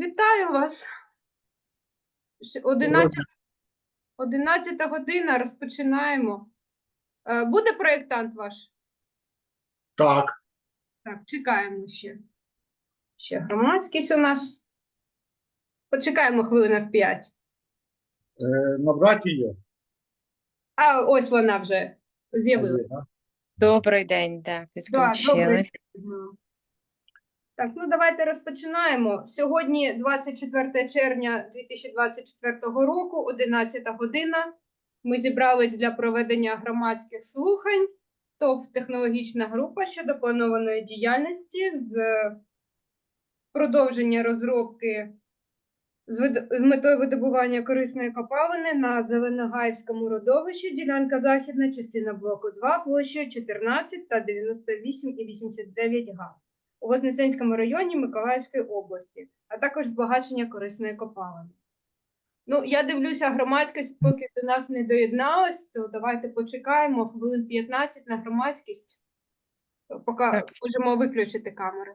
Вітаю вас. 11, 11 година, розпочинаємо. Е, Буде проєктант ваш? Так, Так, чекаємо ще. Ще громадськість у нас. Почекаємо хвилинок 5. е, набрати її. А ось вона вже з'явилася. Добрий день, да, Да, добрий підключилась. Мгм. Так, ну давайте розпочинаємо. Сьогодні 24 червня 2024 року, 11 година. Ми зібрались для проведення громадських слухань. ТОВ технологічна група щодо планованої діяльності з продовження розробки з метою видобування корисної копалини на Зеленогаївському родовищі, ділянка західна, частина блоку 2, площею 14 та 98,89 га у Вознесенському районі Миколаївської області, а також збагачення корисної копалини. Ну, я дивлюся, громадськість поки до нас не доєдналась, то давайте почекаємо хвилин 15 на громадськість. Поки Так. можемо виключити камери.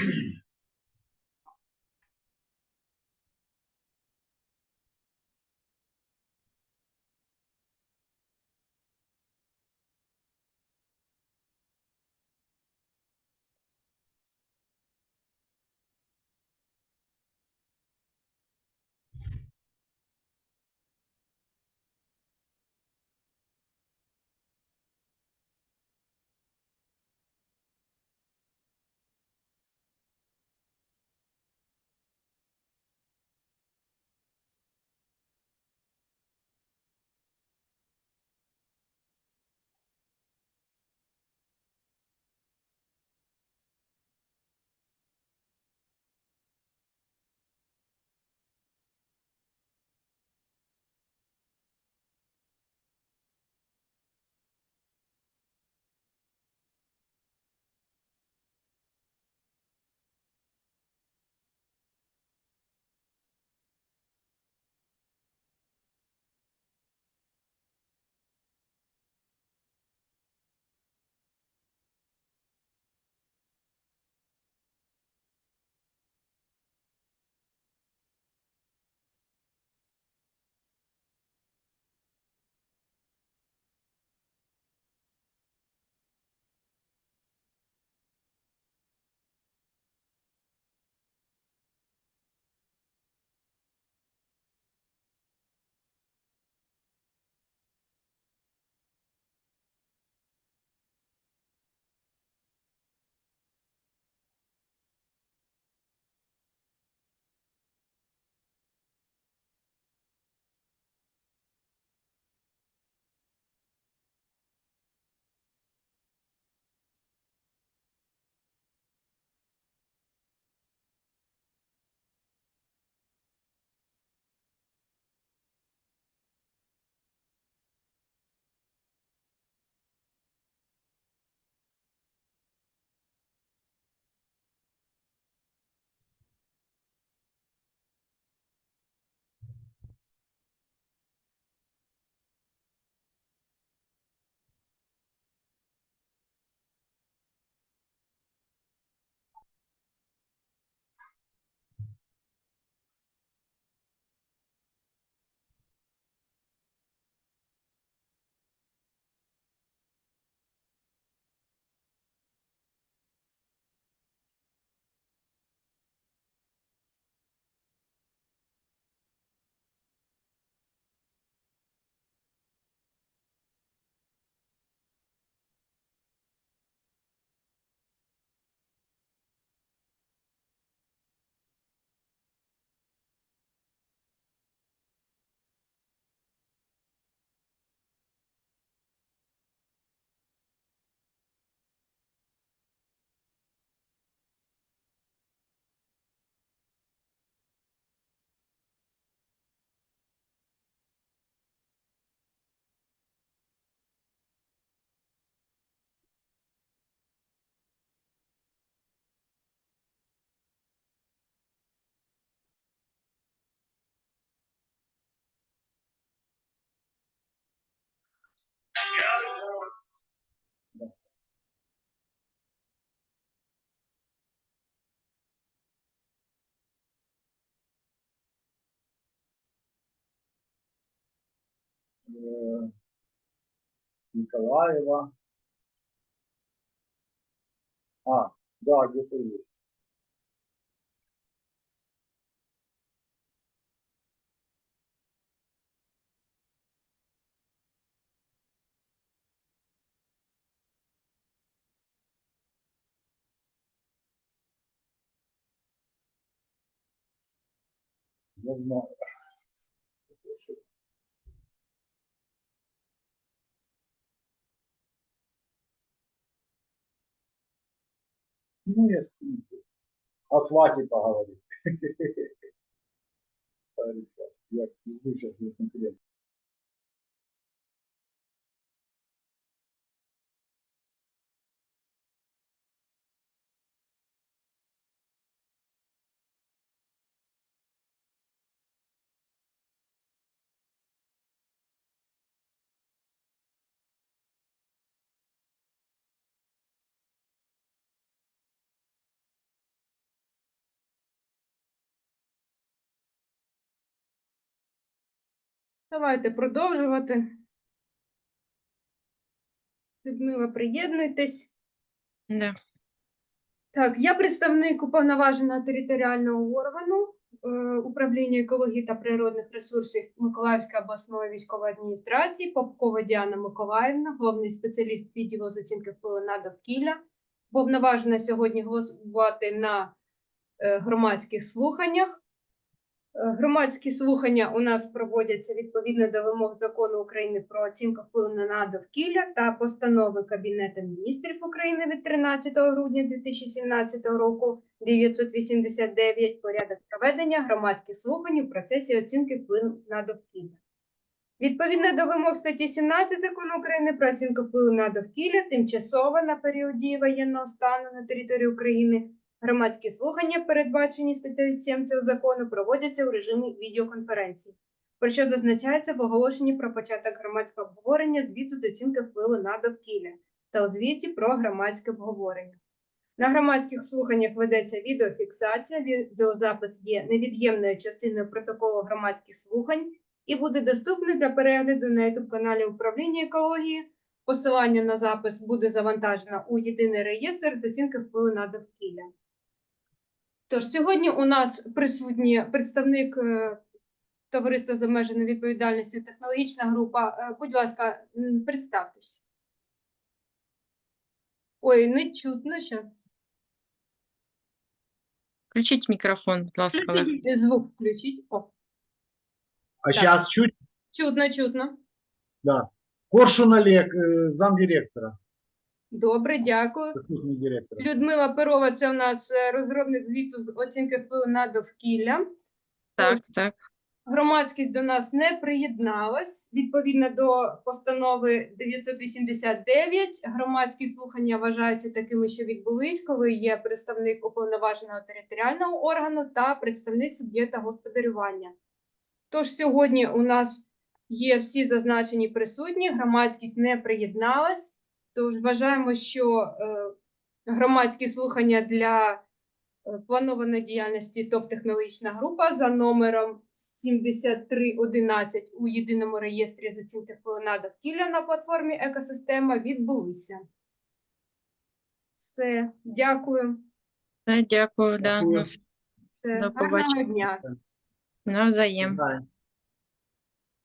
Mm-hmm. Николаева. А, да, где-то есть. Не знаю. Ну, я скину. А с Васей поговорить. Я сейчас не конкретно. Давайте продовжувати. Людмила, приєднуйтесь. Да. Так, я представник уповноваженого територіального органу е, управління екології та природних ресурсів Миколаївської обласної військової адміністрації Попкова Діана Миколаївна, головний спеціаліст відділу з оцінки впливу на довкілля. Повноважена сьогодні голосувати на е, громадських слуханнях. Е, Громадські слухання у нас проводяться відповідно до вимог закону України про оцінку впливу на довкілля та постанови Кабінету міністрів України від 13 грудня 2017 року 989 порядок проведення громадських слухань у процесі оцінки впливу на довкілля. Відповідно до вимог статті 17 закону України про оцінку впливу на довкілля, тимчасово на період дії воєнного стану на території України Громадські слухання, передбачені статтею 7 цього закону, проводяться у режимі відеоконференції, про що зазначається в оголошенні про початок громадського обговорення звіту з оцінки впливу на довкілля та у звіті про громадське обговорення. На громадських слуханнях ведеться відеофіксація, відеозапис є невід'ємною частиною протоколу громадських слухань і буде доступний для перегляду на YouTube-каналі Управління екології. Посилання на запис буде завантажено у єдиний реєстр з оцінки впливу на довкілля. Тож сьогодні у нас присутній представник е, товариства з обмеженою відповідальністю технологічна група. Е, Будь ласка, м, представтесь. Ой, не чутно зараз. Включіть мікрофон, будь ласка, Олег. Звук включіть. О, А сейчас чуть, чутно, чутно. да. Коршун Олег, замдиректора, Добре, дякую. Людмила Перова, це у нас е, розробник звіту з оцінки впливу на довкілля. Так, так. Громадськість до нас не приєдналась. Відповідно до постанови 989, громадські слухання вважаються такими, що відбулись, коли є представник уповноваженого територіального органу та представник суб'єкта господарювання. Тож сьогодні у нас є всі зазначені присутні, громадськість не приєдналась. Тож вважаємо, що е, громадські слухання для е, планованої діяльності ТОВ технологічна група за номером 7311 у єдиному реєстрі з оцінки впливу на довкілля на платформі Екосистема відбулися. Все, дякую. Да, дякую, да. Ну, все, До гарного побачення. дня. навзаєм.